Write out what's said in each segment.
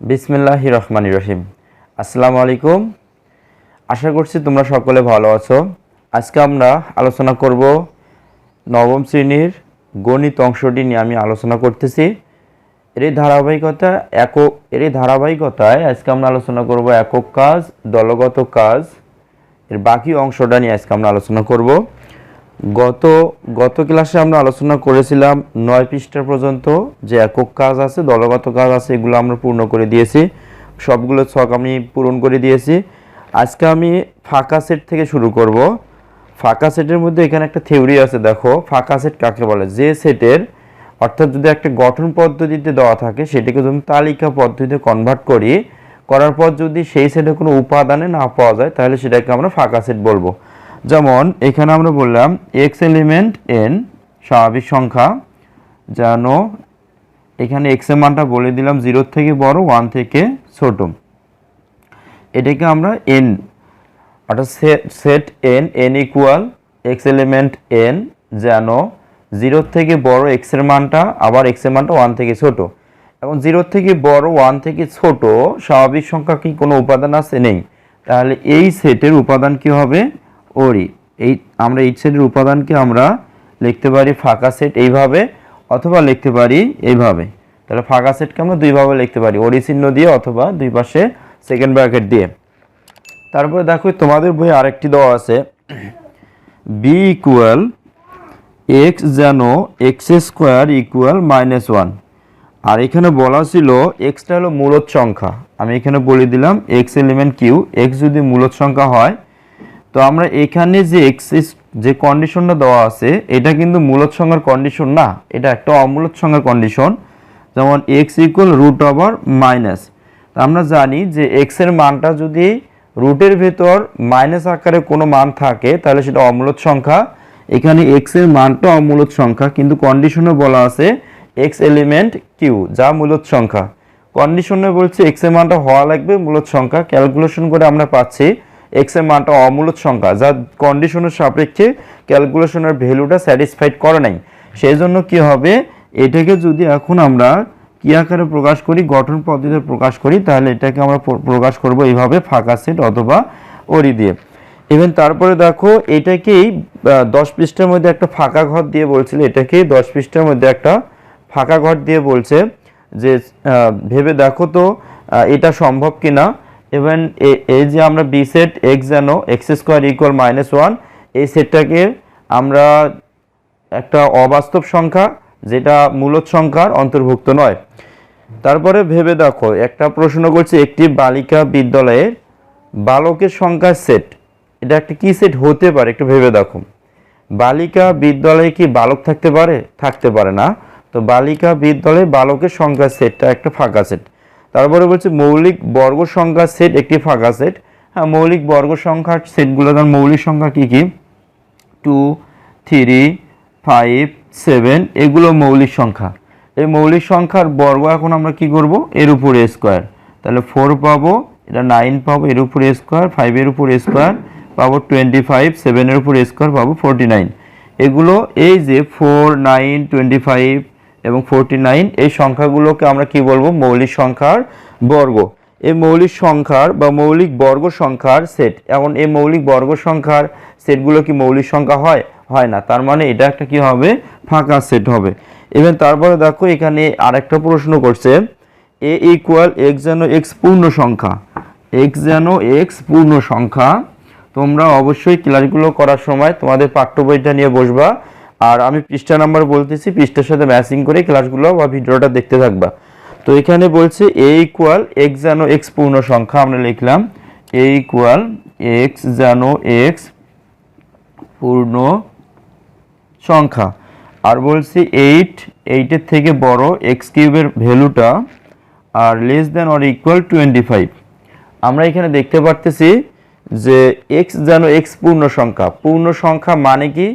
বিসমিল্লাহ রহমান রহিম। আসসালামু আলাইকুম। আশা করছি তোমরা সকলে ভালো আছো। আজকে আমরা আলোচনা করব নবম শ্রেণির গণিত অংশটি নিয়ে আমি আলোচনা করতেছি। এর ধারাবাহিকতা, একক, এরই ধারাবাহিকতায় আজকে আমরা আলোচনা করব একক কাজ, দলগত কাজ। এর বাকি অংশটা নিয়ে আজকে আমরা আলোচনা করব। গত গত ক্লাসে আমরা আলোচনা করেছিলাম নয় পৃষ্ঠা পর্যন্ত যে একক কাজ আছে, দলগত কাজ আছে, এগুলো আমরা পূর্ণ করে দিয়েছি। সবগুলো ছক আমি পূরণ করে দিয়েছি। আজকে আমি ফাঁকা সেট থেকে শুরু করব। ফাঁকা সেটের মধ্যে এখানে একটা থিওরি আছে, দেখো। ফাঁকা সেট কাকে বলে? যে সেটের, অর্থাৎ যদি একটা গঠন পদ্ধতিতে দেওয়া থাকে, সেটাকে যদি তালিকা পদ্ধতিতে কনভার্ট করি, করার পর যদি সেই সেটে কোনো উপাদানে না পাওয়া যায়, তাহলে সেটাকে আমরা ফাঁকা সেট বলব। যেমন, এখানে আমরা বললাম এক্স এলিমেন্ট এন স্বাভাবিক সংখ্যা, যেন এখানে এক্সের মানটা বলে দিলাম জিরোর থেকে বড় ওয়ান থেকে ছোট। এটাকে আমরা এন অর্থাৎ set N N equal X element N যেন জিরোর থেকে বড় এক্সের মানটা, আবার এক্সের মানটা ওয়ান থেকে ছোট। এখন জিরোর থেকে বড় ওয়ান থেকে ছোট, স্বাভাবিক সংখ্যা কি কোনো উপাদান আছে? নেই। তাহলে এই সেটের উপাদান কি হবে? ওরি। এই আমরা এই সেটের উপাদানকে আমরা লিখতে পারি ফাঁকা সেট এইভাবে অথবা লিখতে পারি এইভাবে। তাহলে ফাঁকা সেটকে আমরা দুইভাবে লিখতে পারি, ওরি চিহ্ন দিয়ে অথবা দুই পাশে সেকেন্ড ব্র্যাকেট দিয়ে। তারপরে দেখো তোমাদের বই আরেকটি দেওয়া আছে বি ইকুয়াল এক্স যেন X square equal minus one আর এখানে বলা ছিল এক্সটা হলো মূলত সংখ্যা। আমি এখানে বলে দিলাম এক্স এলিমেন্ট কিউ এক্স যদি মূলত সংখ্যা হয় তো আমরা এখানে যে এক্স যে কন্ডিশনটা দেওয়া আছে, এটা কিন্তু মূলত সংখ্যার কন্ডিশন না। এটা একটা অমূলত সংখ্যার কন্ডিশন যেমন X equal root over minus আমরা জানি যে এক্সের মানটা যদি রুটের ভেতর মাইনাস আকারে কোনো মান থাকে, তাহলে সেটা অমূলত সংখ্যা। এখানে এক্সের মানটা অমূলত সংখ্যা, কিন্তু কন্ডিশনে বলা আছে এক্স এলিমেন্ট কিউ যা মূলত সংখ্যা। কন্ডিশনে বলছে এক্সের মানটা হওয়া লাগবে মূলত সংখ্যা। ক্যালকুলেশন করে আমরা পাচ্ছি এক্সের মানটা অমূলত সংখ্যা যা কন্ডিশনের সাপেক্ষে ক্যালকুলেশনের ভ্যালুটা স্যাটিসফাইড করে নাই। সেই জন্য কি হবে? এটাকে যদি এখন আমরা কি আকারে প্রকাশ করি, গঠন পদ্ধতিতে প্রকাশ করি, তাহলে এটাকে আমরা প্র- প্রকাশ করব এইভাবে, ফাঁকা সেট অথবা ওরি দিয়ে। ইভেন তারপরে দেখো, এটাকেই দশ পৃষ্ঠার মধ্যে একটা ফাঁকা ঘর দিয়ে বলছিল, এটাকেই দশ পৃষ্ঠার মধ্যে একটা ফাঁকা ঘর দিয়ে বলছে যে ভেবে দেখো তো এটা সম্ভব কিনা? ইভেন এই যে আমরা বি সেট এক্স যেন X square equal minus one এই সেটটাকে আমরা একটা অবাস্তব সংখ্যা, যেটা মূলত সংখ্যার অন্তর্ভুক্ত নয়। তারপরে ভেবে দেখো, একটা প্রশ্ন করছে একটি বালিকা বিদ্যালয়ে বালকের সংখ্যার সেট এটা একটা কি সেট হতে পারে, একটু ভেবে দেখো। বালিকা বিদ্যালয়ে কি বালক থাকতে পারে? থাকতে পারে না। তো বালিকা বিদ্যালয়ে বালকের সংখ্যার সেটটা একটা ফাঁকা সেট তারপরে বলছে মৌলিক বর্গ সংখ্যার সেট একটি ফাঁকা সেট হ্যাঁ মৌলিক বর্গ সংখ্যার সেটগুলো তার মৌলিক সংখ্যা কি কি? টু থ্রি ফাইভ সেভেন এগুলো মৌলিক সংখ্যা। এই মৌলিক সংখ্যার বর্গ এখন আমরা কি করব? এর উপরে স্কোয়ার তাহলে ফোর পাবো, এটা নাইন পাবো, এর উপরে স্কোয়ার ফাইভের উপরে স্কোয়ার পাবো টোয়েন্টি ফাইভ সেভেনের উপরে স্কোয়ার পাবো ফোরটি নাইন এগুলো এই যে ফোর নাইন টোয়েন্টি ফাইভ এবং ফোরটি নাইন এই সংখ্যাগুলোকে আমরা কি বলব? মৌলিক সংখ্যার বর্গ। এই মৌলিক সংখ্যার বা মৌলিক বর্গ সংখ্যার সেট এখন এই মৌলিক বর্গ সংখ্যার সেটগুলো কি মৌলিক সংখ্যা হয়? হয় না। তার মানে এটা একটা কি হবে? ফাঁকা সেট হবে। ইভেন তারপরে দেখো, এখানে আরেকটা প্রশ্ন করছে এ ইকুয়াল এক্স যেন এক্স পূর্ণ সংখ্যা। এক্স যেন এক্স পূর্ণ সংখ্যা। তোমরা অবশ্যই ক্লাসগুলো করার সময় তোমাদের পাঠ্য বইটা নিয়ে বসবা। আর আমি পৃষ্ঠা নাম্বার বলতেছি, পৃষ্ঠার সাথে ম্যাচিং করে ক্লাসগুলো বা ভিডিওটা দেখতে থাকবা। তো এখানে বলছে এ ইকুয়াল এক্স যেন এক্স পূর্ণ সংখ্যা, আমরা লিখলাম এ ইকুয়াল এক্স যেন এক্স পূর্ণ সংখ্যা। আর বলছি এইট এইটের থেকে বড় এক্স কিউবের ভ্যালুটা আর less than or equal twenty five আমরা এখানে দেখতে পারতেছি যে এক্স যেন এক্স পূর্ণ সংখ্যা। পূর্ণ সংখ্যা মানে কি?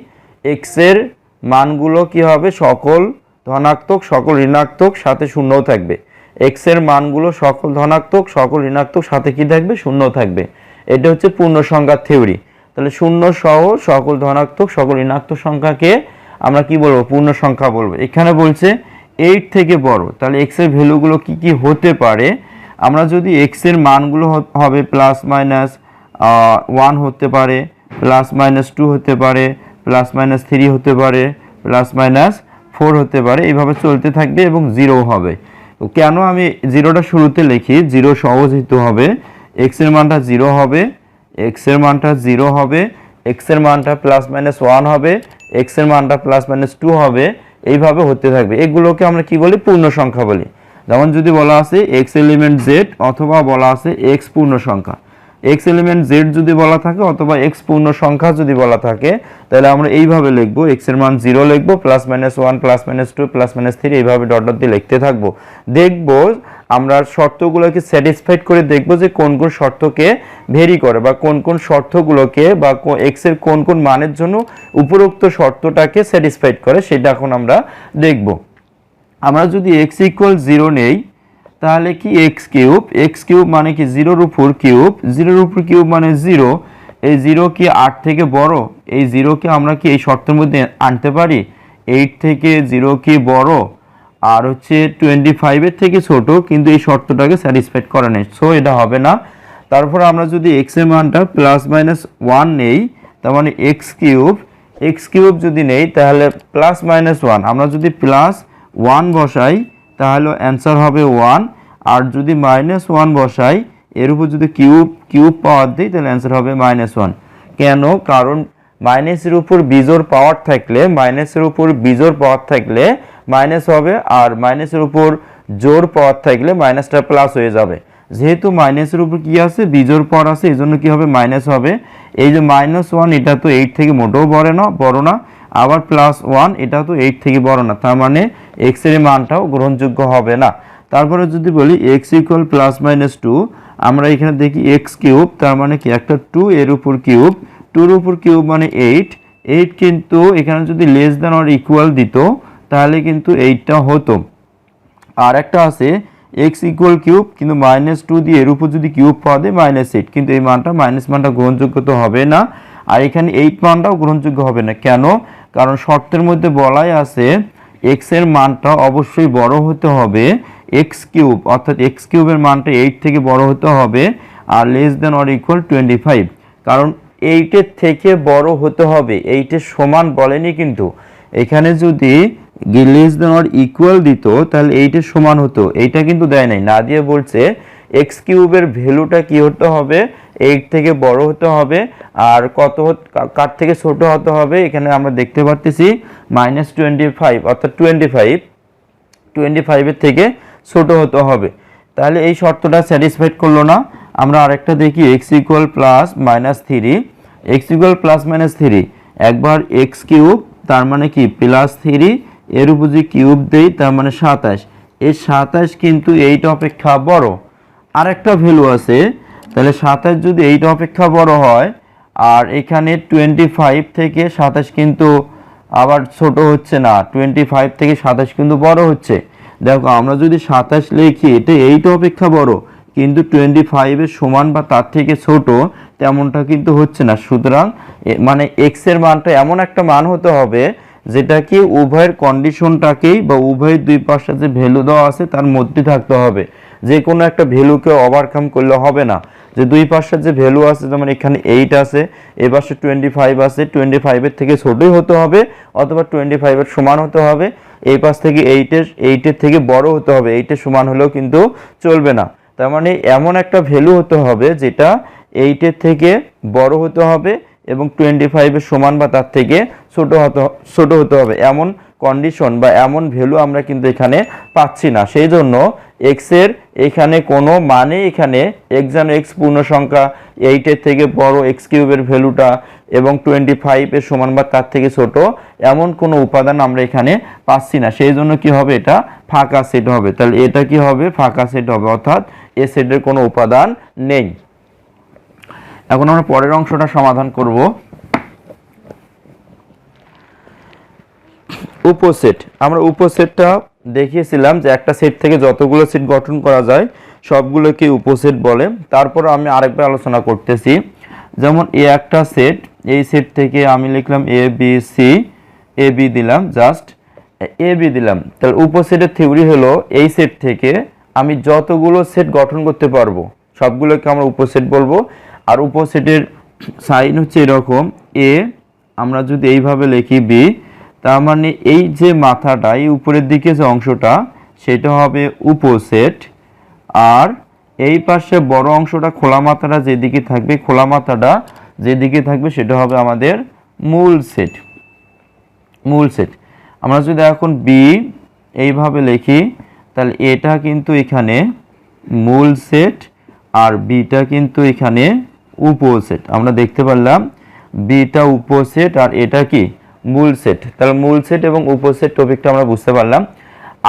এক্সের মানগুলো কি হবে? সকল ধনাত্মক, সকল ঋণাত্মক সাথে শূন্যও থাকবে। এক্সের মানগুলো সকল ধনাত্মক, সকল ঋণাত্মক সাথে কি থাকবে? শূন্য থাকবে। এটা হচ্ছে পূর্ণ সংখ্যার থিওরি তাহলে শূন্য সহ সকল ধনাত্মক, সকল ঋণাত্মক সংখ্যাকে আমরা কি বলব? পূর্ণ সংখ্যা বলব। এখানে বলছে এইট থেকে বড়। তাহলে এক্সের ভ্যালুগুলো কি কি হতে পারে? আমরা যদি এক্সের মানগুলো হবে প্লাস মাইনাস ওয়ান হতে পারে প্লাস মাইনাস টু হতে পারে প্লাস মাইনাস থ্রি হতে পারে প্লাস মাইনাস ফোর হতে পারে, এইভাবে চলতে থাকবে এবং জিরো হবে। তো কেন আমি জিরোটা শুরুতে লিখি? জিরো সহজ হতে হবে। এক্সের মানটা জিরো হবে এক্সের মানটা জিরো হবে এক্সের মানটা প্লাস মাইনাস ওয়ান হবে এক্সের মানটা প্লাস মাইনাস টু হবে, এইভাবে হতে থাকবে। এগুলোকে আমরা কি বলি? পূর্ণ সংখ্যা বলি। যেমন যদি বলা আছে এক্স এলিমেন্ট জেড অথবা বলা আছে এক্স পূর্ণ সংখ্যা এক্স এলিমেন্ট জেড যদি বলা থাকে অথবা এক্স পূর্ণ সংখ্যা যদি বলা থাকে, তাহলে আমরা এইভাবে লিখব এক্সের মান জিরো লিখব plus minus one plus minus two plus minus three এইভাবে ডট ডট দিয়ে লিখতে থাকব। দেখব আমরা শর্তগুলোকে স্যাটিসফাইড করে দেখব যে কোন কোন শর্তকে ভেরি করে বা কোন কোন শর্তগুলোকে বা এক্সের কোন কোন মানের জন্য উপরোক্ত শর্তটাকে স্যাটিসফাইড করে, সেটা এখন আমরা দেখব। আমরা যদি এক্স ইকুয়াল জিরো নেই তাহলে কি এক্স কিউব? এক্স কিউব মানে কি জিরোর উপর কিউব? জিরোর উপর কিউব মানে জিরো। এই জিরো কি আট থেকে বড়? এই জিরোকে আমরা কি এই শর্তের মধ্যে আনতে পারি? এইট থেকে জিরো কি বড়? আর হচ্ছে টোয়েন্টি ফাইভের থেকে ছোট, কিন্তু এই শর্তটাকে স্যাটিসফাইড করে নেই। সো এটা হবে না। তারপর আমরা যদি এক্সের মানটা প্লাস মাইনাস ওয়ান নেই, তার মানে এক্স কিউব এক্স কিউব যদি নেই, তাহলে প্লাস মাইনাস ওয়ান আমরা যদি প্লাস ওয়ান বসাই তাহলে অ্যান্সার হবে ওয়ান আর যদি মাইনাস ওয়ান বসাই, এর উপর যদি কিউব কিউব পাওয়ার দিই, তাহলে অ্যান্সার হবে মাইনাস ওয়ান কেন? কারণ মাইনাসের উপর বিজোর পাওয়ার থাকলে মাইনাসের উপর বিজোর পাওয়ার থাকলে মাইনাস হবে, আর মাইনাসের উপর জোর পাওয়ার থাকলে মাইনাসটা প্লাস হয়ে যাবে। যেহেতু মাইনাসের উপর কি আছে? বিজোর পাওয়ার আছে এই জন্য কী হবে? মাইনাস হবে। এই যে মাইনাস ওয়ান এটা তো এইট থেকে মোটেও বড় না বড় না। আবার প্লাস ওয়ান এটা তো এইট থেকে বড় না। তার মানে এক্সের মানটাও গ্রহণযোগ্য হবে না। তারপরে যদি বলি X equal plus minus two আমরা এখানে দেখি এক্স কিউব তার মানে কি? একটা টু এর উপর কিউব টুর উপর কিউব মানে এইট এইট কিন্তু এখানে যদি লেস দেন অর ইকুয়াল দিত, তাহলে কিন্তু এইটটা হতো। আর একটা আছে এক্স ইকুয়াল কিউব কিন্তু মাইনাস টু দিয়ে এর উপর যদি কিউব পাওয়া দেয় মাইনাস এইট কিন্তু এই মানটা মাইনাস মানটা গ্রহণযোগ্য তো হবে না। আর এখানে এইট মানটাও গ্রহণযোগ্য হবে না। কেন? কারণ শর্তের মধ্যে বলাই আছে এক্সের মানটা অবশ্যই বড় হতে হবে এক্স কিউব অর্থাৎ এক্স কিউবের মানটা এইট থেকে বড় হতে হবে আর less than or equal twenty five কারণ এইটের থেকে বড় হতে হবে এইটের সমান বলেনি কিন্তু। এখানে যদি লেস দেন অর ইকুয়াল দিত, তাহলে এইটের সমান হতো। এইটা কিন্তু দেয় নাই। না দিয়ে বলছে এক্স কিউবের ভ্যালুটা কি হতে হবে? এইট থেকে বড় হতে হবে। আর কত কার থেকে ছোট হতে হবে? এখানে আমরা দেখতে পারতেছি মাইনাস টোয়েন্টি ফাইভ অর্থাৎ টোয়েন্টি ফাইভ টোয়েন্টি ফাইভের থেকে ছোট হতে হবে। তাহলে এই শর্তটা স্যাটিসফাইড করল না। আমরা আরেকটা দেখি X equal plus minus three X equal plus minus three একবার এক্স কিউব তার মানে কি? প্লাস থ্রি এর উপর যদি কিউব দেই, তার মানে সাতাশ। এই সাতাশ কিন্তু এইটা অপেক্ষা বড়। আরেকটা ভ্যালু আছে। তাহলে সাতাশ যদি এইটা অপেক্ষা বড় হয়, আর এখানে টোয়েন্টি ফাইভ থেকে সাতাশ কিন্তু আবার ছোট হচ্ছে না টোয়েন্টি ফাইভ থেকে সাতাশ কিন্তু বড় হচ্ছে। দেখো, আমরা যদি সাতাশ লিখি, এটা এইটা অপেক্ষা বড়, কিন্তু টোয়েন্টি ফাইভের সমান বা তার থেকে ছোট তেমনটা কিন্তু হচ্ছে না। সুতরাং মানে এক্সের মানটা এমন একটা মান হতে হবে, যেটা কি উভয়ের কন্ডিশনটাকেই বা উভয়ের দুই পাশে যে ভ্যালু দেওয়া আছে, তার মধ্যে থাকতে হবে। যে কোনো একটা ভ্যালুকে ওভারকাম করলে হবে না। যে দুই পাশের যে ভ্যালু আছে, যেমন এখানে এইট আছে, এ পাশে টোয়েন্টি ফাইভ আছে টোয়েন্টি ফাইভের থেকে ছোটই হতে হবে অথবা টোয়েন্টি ফাইভের সমান হতে হবে। এই পাশ থেকে এইটের এইটের থেকে বড় হতে হবে। এইটের সমান হলেও কিন্তু চলবে না। তার মানে এমন একটা ভ্যালু হতে হবে যেটা এইটের থেকে বড় হতে হবে এবং টোয়েন্টি ফাইভের সমান বা তার থেকে ছোটো হতে ছোটো হতে হবে। এমন কন্ডিশন বা এমন ভ্যালু আমরা কিন্তু এখানে পাচ্ছি না। সেই জন্য এক্সের এখানে কোনো মানে এখানে এক্স যেন এক্স পূর্ণ সংখ্যা এইটের থেকে বড় এক্স কিউবের ভ্যালুটা এবং টোয়েন্টি ফাইভের সমান বা তার থেকে ছোট এমন কোনো উপাদান আমরা এখানে পাচ্ছি না। সেই জন্য কি হবে এটা? ফাঁকা সেট হবে। তাহলে এটা কি হবে? ফাঁকা সেট হবে। অর্থাৎ এ সেটের কোনো উপাদান নেই। এখন আমরা পরের অংশটা সমাধান করব। উপসেট। আমরা উপসেটটা দেখিয়েছিলাম যে একটা সেট থেকে যতগুলো সেট গঠন করা যায়, সবগুলোকে উপসেট বলে। তারপর আমি আরেকবার আলোচনা করতেছি। যেমন এ একটা সেট এই সেট থেকে আমি লিখলাম A B C A B দিলাম জাস্ট এ বি দিলাম। তাহলে উপসেটের থিওরি হলো এই সেট থেকে আমি যতগুলো সেট গঠন করতে পারব, সবগুলোকে আমরা উপসেট বলব। আর উপসেটের সাইন হচ্ছে এরকম এ আমরা যদি এইভাবে লিখি বি তার মানে এই যে মাথাটা, এই উপরের দিকে যে অংশটা, সেটা হবে উপসেট। আর এই পাশে বড় অংশটা খোলা মাথাটা যেদিকে থাকবে, খোলা মাথাটা যেদিকে থাকবে, সেটা হবে আমাদের মূল সেট। মূল সেট। আমরা যদি এখন বি এইভাবে লিখি, তাহলে এটা কিন্তু এখানে মূল সেট আর বিটা কিন্তু এখানে উপসেট। আমরা দেখতে পারলাম বিটা উপসেট আর এটা কি? মূল সেট তাহলে মূল সেট এবং উপসেট টপিকটা আমরা বুঝতে পারলাম।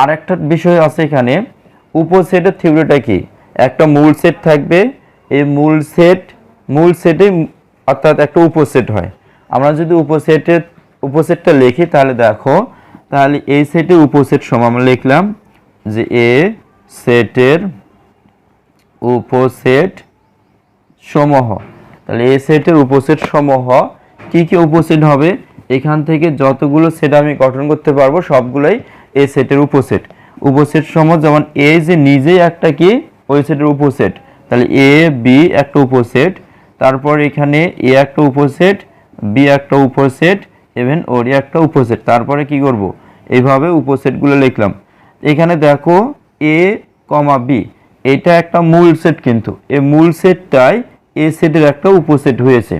আর একটা বিষয় আছে এখানে উপসেটের থিওরিটা কি? একটা মূল সেট থাকবে, এই মূল সেট মূল সেটে অর্থাৎ একটা উপসেট হয়। আমরা যদি উপসেটের উপসেটটা লিখি তাহলে দেখো, তাহলে এই সেটের উপসেট সমান আমরা লিখলাম যে এ সেটের উপসেট সমূহ। তাহলে এ সেটের উপসেট সমূহ কি কি উপসেট হবে? এখান থেকে যতগুলো সেট আমি গঠন করতে পারব, সবগুলোই এ সেটের উপসেট উপসেট সমূহ যেমন এ যে নিজেই একটা কি? ওই সেটের উপসেট তাহলে এ বি একটা উপসেট তারপর এখানে এ একটা উপসেট বি একটা উপসেট ইভেন ওর একটা উপসেট তারপরে কি করব? এইভাবে উপসেটগুলো লিখলাম। এখানে দেখো এ কমা বি এটা একটা মূল সেট কিন্তু। এই মূল সেটটাই এ সেটের একটা উপসেট হয়েছে।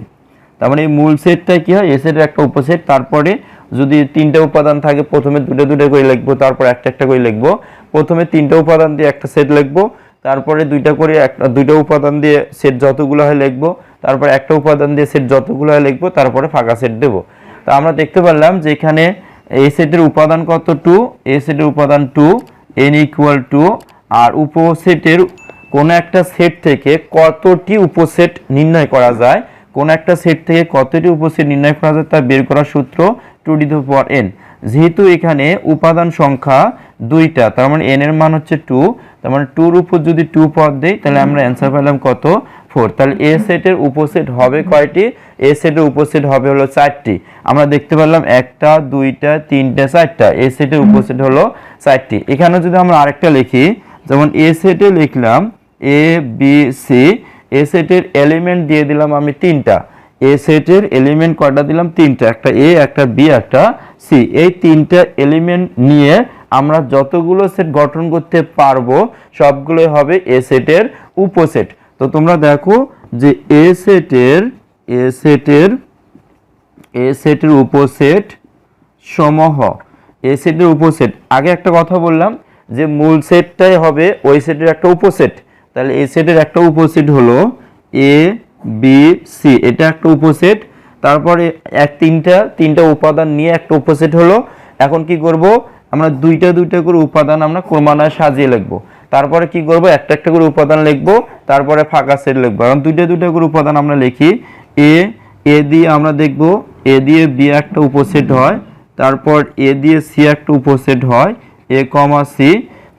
তার মানে এই মূল সেটটা কি হয়? এ সেটের একটা উপসেট তারপরে যদি তিনটা উপাদান থাকে, প্রথমে দুটো দুটো করে লিখব, তারপর একটা একটা করে লিখব। প্রথমে তিনটা উপাদান দিয়ে একটা সেট লিখব, তারপরে দুইটা করে একটা দুইটা উপাদান দিয়ে সেট যতগুলো হয় লিখব, তারপর একটা উপাদান দিয়ে সেট যতগুলো হয় লিখব, তারপরে ফাঁকা সেট দেবো। তা আমরা দেখতে পারলাম যে এখানে এ সেটের উপাদান কত টু এ সেটের উপাদান টু, এন ইকুয়াল টু, আর উপসেটের কোনো একটা সেট থেকে কতটি উপসেট নির্ণয় করা যায়? কোন একটা সেট থেকে কতটি উপসেট নির্ণয় করা যায় তা বের করার সূত্র two the the power N যেহেতু এখানে উপাদান সংখ্যা দুইটা তার মানে এন এর মান হচ্ছে টু তার মানে টুর উপর যদি টু পদ দেই তাহলে আমরা অ্যান্সার পেলাম কত? ফোর তাহলে এ সেটের উপসেট হবে কয়টি? এ সেটের উপসেট হবে হলো চারটি। আমরা দেখতে পারলাম একটা দুইটা তিনটা চারটা। এ সেটের উপসেট হলো চারটি। এখানে যদি আমরা আরেকটা লিখি যেমন এ সেটে লিখলাম এ বি সি এ সেটের এলিমেন্ট দিয়ে দিলাম আমি তিনটা। এ সেটের এলিমেন্ট কয়টা দিলাম? তিনটা। একটা এ একটা বি একটা সি এই তিনটা এলিমেন্ট নিয়ে আমরা যতগুলো সেট গঠন করতে পারব, সবগুলোই হবে এ সেটের উপসেট তো তোমরা দেখো যে এ সেটের এ সেটের এ সেটের উপসেট সমূহ। এ সেটের উপসেট আগে একটা কথা বললাম যে মূল সেটটাই হবে ওই সেটের একটা উপসেট তাহলে এ সেটের একটা উপসেট হলো এ বি সি এটা একটা উপসেট। তারপরে এক তিনটা তিনটা উপাদান নিয়ে একটা উপসেট হলো। এখন কি করব? আমরা দুইটা দুইটা করে উপাদান আমরা ক্রমান্বয়ে সাজিয়ে লিখব। তারপরে কি করব? একটা একটা করে উপাদান লিখব। তারপরে ফাঁকা সেট লিখব। কারণ দুইটা দুইটা করে উপাদান আমরা লিখি। এ এ দিয়ে আমরা দেখব এ দিয়ে বি একটা উপসেট হয়। তারপর এ দিয়ে সি একটা উপসেট হয়। এ কমা সি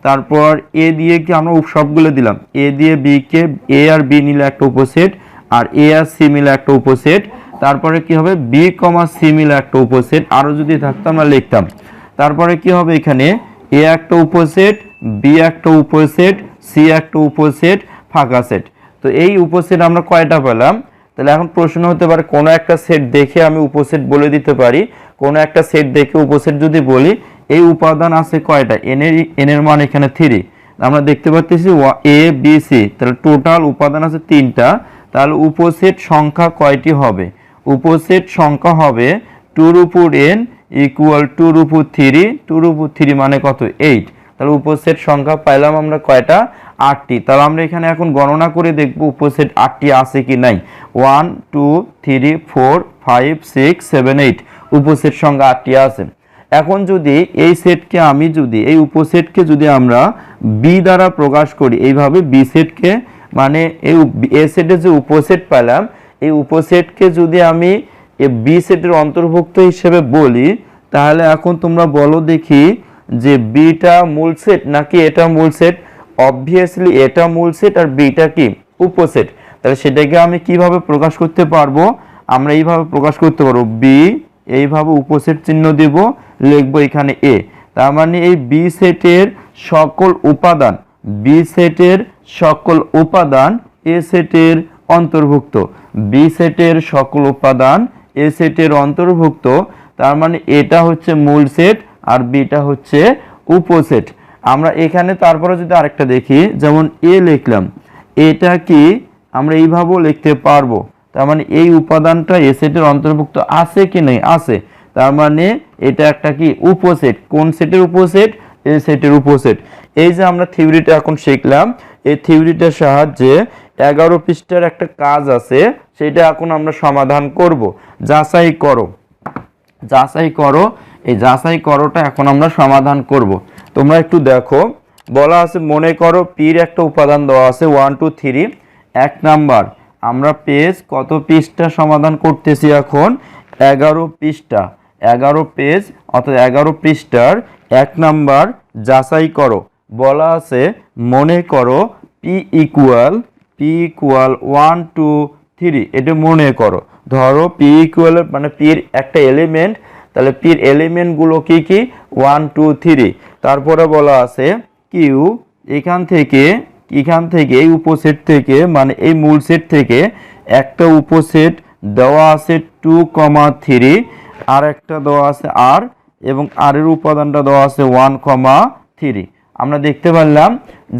তারপর এ দিয়ে কি আমরা সবগুলো দিলাম। এ দিয়ে বি কে এ আর বি নিলে একটা উপসেট, আর এ আর সি মিলে একটা উপসেট। তারপরে কি হবে? বি কমা সি মিলে একটা উপসেট। আরও যদি থাকতো আমরা লিখতাম। তারপরে কি হবে এখানে? এ একটা উপসেট বি একটা উপসেট সি একটা উপসেট, ফাঁকা সেট। তো এই উপসেট আমরা কয়টা পেলাম? তাহলে এখন প্রশ্ন হতে পারে, কোনো একটা সেট দেখে আমি উপসেট বলে দিতে পারি, কোনো একটা সেট দেখে উপসেট যদি বলি এই উপাদান আছে কয়টা? এন এর এন এর মান এখানে থ্রি আমরা দেখতে পাচ্ছি এ বি সি তাহলে টোটাল উপাদান আছে তিনটা। তাহলে উপসেট সংখ্যা কয়টি হবে? উপসেট সংখ্যা হবে টুর উপর এন ইকুয়াল টুর উপর থ্রি টুর উপর থ্রি মানে কত? এইট তাহলে উপসেট সংখ্যা পাইলাম আমরা কয়টা? আটটি। তাহলে আমরা এখানে এখন গণনা করে দেখব উপসেট আটটি আছে কি নাই। One two three four five six seven eight উপসেট সংখ্যা আটটি আছে। এখন যদি এই সেটকে আমি যদি, এই উপসেটকে যদি আমরা বি দ্বারা প্রকাশ করি, এইভাবে বি সেটকে মানে এই এ সেটের যে উপসেট পেলাম এই উপসেটকে যদি আমি এ বি সেটের অন্তর্ভুক্ত হিসেবে বলি, তাহলে এখন তোমরা বলো দেখি যে বিটা মূল সেট নাকি এটা মূল সেট অবভিয়াসলি এটা মূল সেট আর বিটা কি? উপসেট। তাহলে সেটাকে আমি কীভাবে প্রকাশ করতে পারব? আমরা এইভাবে প্রকাশ করতে পারব বি এইভাবে উপসেট চিহ্ন দেব, লিখব এখানে এ তার মানে এই বি সেটের সকল উপাদান বি সেটের সকল উপাদান এ সেটের অন্তর্ভুক্ত। বি সেটের সকল উপাদান এ সেটের অন্তর্ভুক্ত, তার মানে এটা হচ্ছে মূল সেট আর বিটা হচ্ছে উপসেট। আমরা এখানে তারপরে যদি আরেকটা দেখি, যেমন এ লিখলাম, এটা কি আমরা এইভাবেও লিখতে পারব? তার মানে এই উপাদানটা এ সেটের অন্তর্ভুক্ত আছে কি নেই? আছে। তার মানে এটা একটা কি? উপসেট। কোন সেটের উপসেট? এ সেটের উপসেট। এই যে আমরা থিওরিটা এখন শিখলাম, এই থিওরিটার সাহায্যে এগারো পৃষ্ঠার একটা কাজ আছে, সেটা এখন আমরা সমাধান করব। যাচাই করো। যাচাই করো। এই যাচাই করোটা এখন আমরা সমাধান করব। তোমরা একটু দেখো। বলা আছে, মনে করো, পির একটা উপাদান দেওয়া আছে ওয়ান টু থ্রি এক নাম্বার। আমরা পেজ কত পৃষ্ঠা সমাধান করতেছি এখন? এগারো পৃষ্ঠা। এগারো পেজ অর্থাৎ এগারো পৃষ্ঠার এক নাম্বার যাচাই করো। বলা আছে, মনে করো P equal P equal one two three এটা মনে করো। ধরো পি ইকুয়াল মানে পির একটা এলিমেন্ট তাহলে পির এলিমেন্টগুলো কি কি? ওয়ান টু থ্রি তারপরে বলা আছে কিউ এখান থেকে এখান থেকে এই উপসেট থেকে মানে এই মূল সেট থেকে একটা উপসেট দেওয়া আছে টু কমা থ্রি আর একটা দেওয়া আছে আর এবং আর এর উপাদানটা দেওয়া আছে ওয়ান কমা থ্রি আমরা দেখতে পারলাম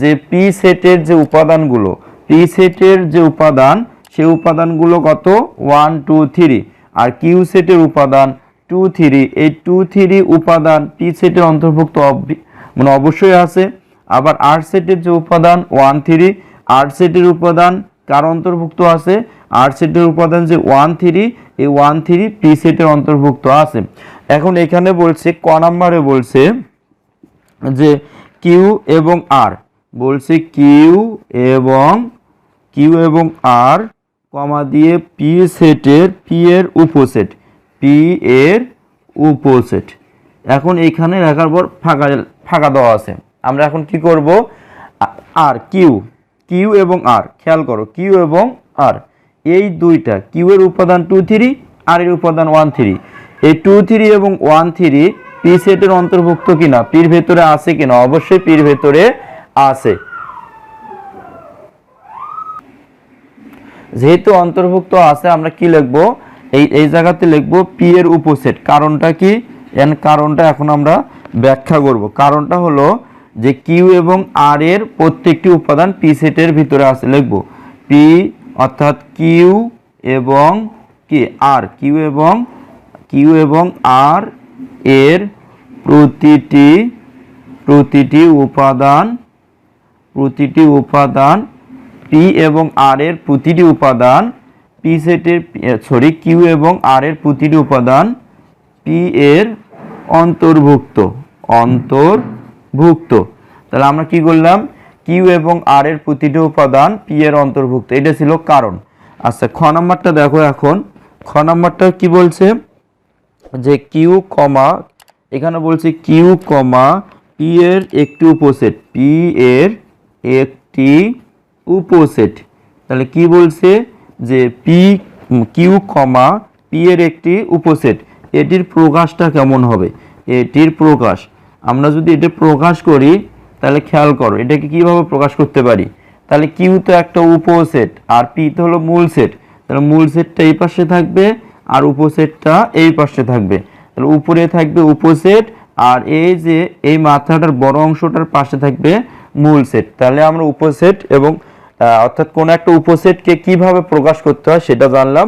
যে পি সেটের যে উপাদানগুলো পি সেটের যে উপাদান, সেই উপাদানগুলো কত? ওয়ান টু থ্রি আর কিউ সেটের উপাদান টু থ্রি এই টু থ্রি উপাদান পি সেটের অন্তর্ভুক্ত মানে অবশ্যই আছে। আবার আর সেটের যে উপাদান ওয়ান থ্রি আর সেটের উপাদান কার অন্তর্ভুক্ত আছে? আর সেটের উপাদান যে ওয়ান থ্রি এই ওয়ান থ্রি পি সেটের অন্তর্ভুক্ত আছে। এখন এখানে বলছে, ক নাম্বারে বলছে যে কিউ এবং আর বলছে কিউ এবং কিউ এবং আর কমা দিয়ে পি সেটের পি এর উপসেট পি এর উপসেট। এখন এখানে রাখার পর ফাঁকা ফাঁকা দেওয়া আছে। আমরা এখন কি করব? আর, কিউ। কিউ এবং আর, খেয়াল করো, কিউ এবং আর। এই দুইটা, কিউ এর উপাদান টু থ্রি আর এর উপাদান ওয়ান থ্রি এই টু থ্রি এবং ওয়ান থ্রি পি সেটের অন্তর্ভুক্ত কিনা পির ভেতরে আছে কিনা? অবশ্যই পির ভেতরে আছে। যেহেতু অন্তর্ভুক্ত আছে, আমরা কি লিখব? এই এই জায়গাতে লিখব পি এর উপসেট। কারণটা কি? এন কারণটা এখন আমরা ব্যাখ্যা করব। কারণটা হলো যে কিউ এবং আর এর প্রত্যেকটি উপাদান পি সেটের ভিতরে আছে, লিখব। পি অর্থাৎ কিউ এবং কি আর কিউ এবং কিউ এবং আর এর প্রতিটি প্রতিটি উপাদান প্রতিটি উপাদান পি এবং আর এর প্রতিটি উপাদান পি সেটের সরি কিউ এবং আর এর প্রতিটি উপাদান পি এর অন্তর্ভুক্ত। অন্তর্ভুক্ত তাহলে আমরা কি করলাম? কিউ এবং আর এর প্রতিটি উপাদান পি এর অন্তর্ভুক্ত। এটা ছিল কারণ। আচ্ছা খ নাম্বারটা দেখো এখন। খ নাম্বারটা কি বলছে? যে কিউ কমা, এখানে বলছে কিউ কমা পি এর একটি উপসেট। পি এর একটি উপসেট। তাহলে কি বলছে? যে পি কিউ কমা পি এর একটি উপসেট। এটির প্রকাশটা কেমন হবে? এটির প্রকাশ। আমরা যদি এটা প্রকাশ করি, তাহলে খেয়াল করো, এটাকে কীভাবে প্রকাশ করতে পারি? তাহলে কিউ তো একটা উপসেট আর পি তো হলো মূল সেট তাহলে মূল সেটটা এই পাশে থাকবে, আর উপসেটটা এই পাশে থাকবে। তাহলে উপরে থাকবে উপসেট আর এই যে এই মাথাটার বড় অংশটার পাশে থাকবে মূল সেট তাহলে আমরা উপসেট এবং অর্থাৎ কোন একটা উপসেটকে কীভাবে প্রকাশ করতে হয় সেটা জানলাম।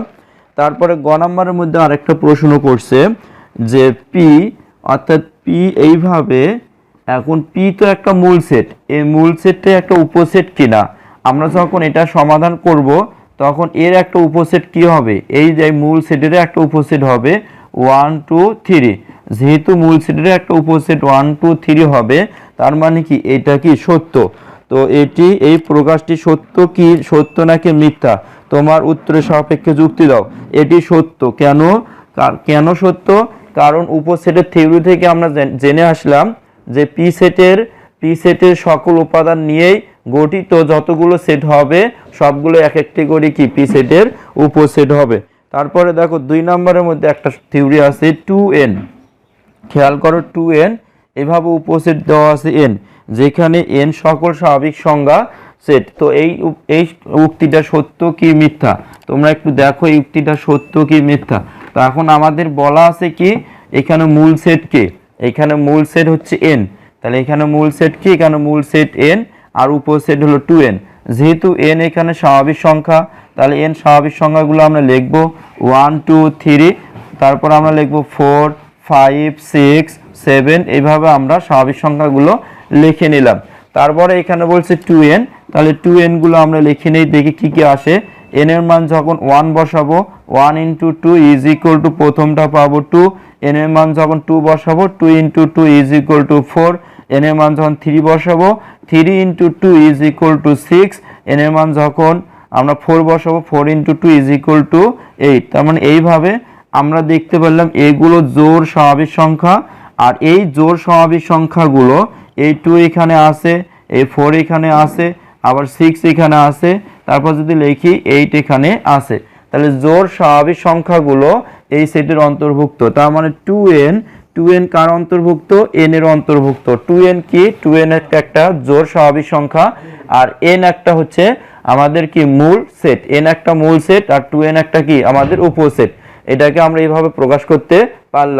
তারপরে গ নাম্বারের মধ্যে আরেকটা প্রশ্ন করছে যে পি অর্থাৎ পি এইভাবে, এখন পি তো একটা মূল সেট এই মূল সেটটা একটা উপসেট কিনা? আমরা যখন এটা সমাধান করব, তখন এর একটা উপসেট কি হবে? এই যে মূল সেটের একটা উপসেট হবে ওয়ান টু থ্রি যেহেতু মূল সেটের একটা উপসেট ওয়ান টু থ্রি হবে, তার মানে কি? এটা কি সত্য? তো এটি, এই প্রকাশটি সত্য কি? সত্য নাকি মিথ্যা? তোমার উত্তরের সাপেক্ষে যুক্তি দাও। এটি সত্য। কেন? কেন সত্য? কারণ উপসেটের থিওরি থেকে আমরা জেন- আসলাম যে পি সেটের পি সেটের সকল উপাদান নিয়েই গঠিত যতগুলো সেট হবে, সবগুলো এক একটি করে কি পি সেটের উপসেট হবে। তারপরে দেখো দুই নম্বরের মধ্যে একটা থিওরি আছে টু এন খেয়াল করো টু এন এভাবে উপসেট দেওয়া আছে এন যেখানে এন সকল স্বাভাবিক সংজ্ঞা সেট তো এই এই উক্তিটা সত্য কি মিথ্যা? তোমরা একটু দেখো এই উক্তিটা সত্য কি মিথ্যা? তো এখন আমাদের বলা আছে কি, এখানে মূল সেট কে? এখানে মূল সেট হচ্ছে এন তাহলে এখানে মূল সেট কি? এখানে মূল সেট এন আর উপসেট হলো টু এন যেহেতু এন এখানে স্বাভাবিক সংখ্যা, তাহলে এন স্বাভাবিক সংখ্যাগুলো আমরা লিখব ওয়ান টু থ্রি তারপর আমরা লিখব ফোর ফাইভ সিক্স সেভেন এইভাবে আমরা স্বাভাবিক সংখ্যাগুলো লিখে নিলাম। তারপরে এখানে বলছে টু এন তাহলে টু এনগুলো আমরা লিখে নিই, দেখি কী কী আসে। এন এর মান যখন ওয়ান বসাবো one into two is equal to প্রথমটা পাবো টু এন এর মান যখন টু বসাবো two into two is equal to four N এর মান যখন থ্রি বসাবো three into two is equal to six N এর মান যখন আমরা ফোর বসাবো four into two is equal to eight তার মানে এইভাবে আমরা দেখতে পারলাম এগুলো জোর স্বাভাবিক সংখ্যা, আর এই জোর স্বাভাবিক সংখ্যাগুলো, এই টু এখানে আছে, এই ফোর এখানে আছে, আবার সিক্স এখানে আছে তারপর যদি লিখি এইট এখানে আছে, তাহলে জোর স্বাভাবিক সংখ্যাগুলো এই সেটের অন্তর্ভুক্ত। তার মানে টু এন টু এন কার অন্তর্ভুক্ত? এন এর অন্তর্ভুক্ত। টু এন কি? টু এন একটা জোর স্বাভাবিক সংখ্যা, আর এন একটা হচ্ছে আমাদের কি মূল সেট এন একটা মূল সেট আর টু এন একটা কি? আমাদের উপসেট এটাকে আমরা এইভাবে প্রকাশ করতে পারলাম।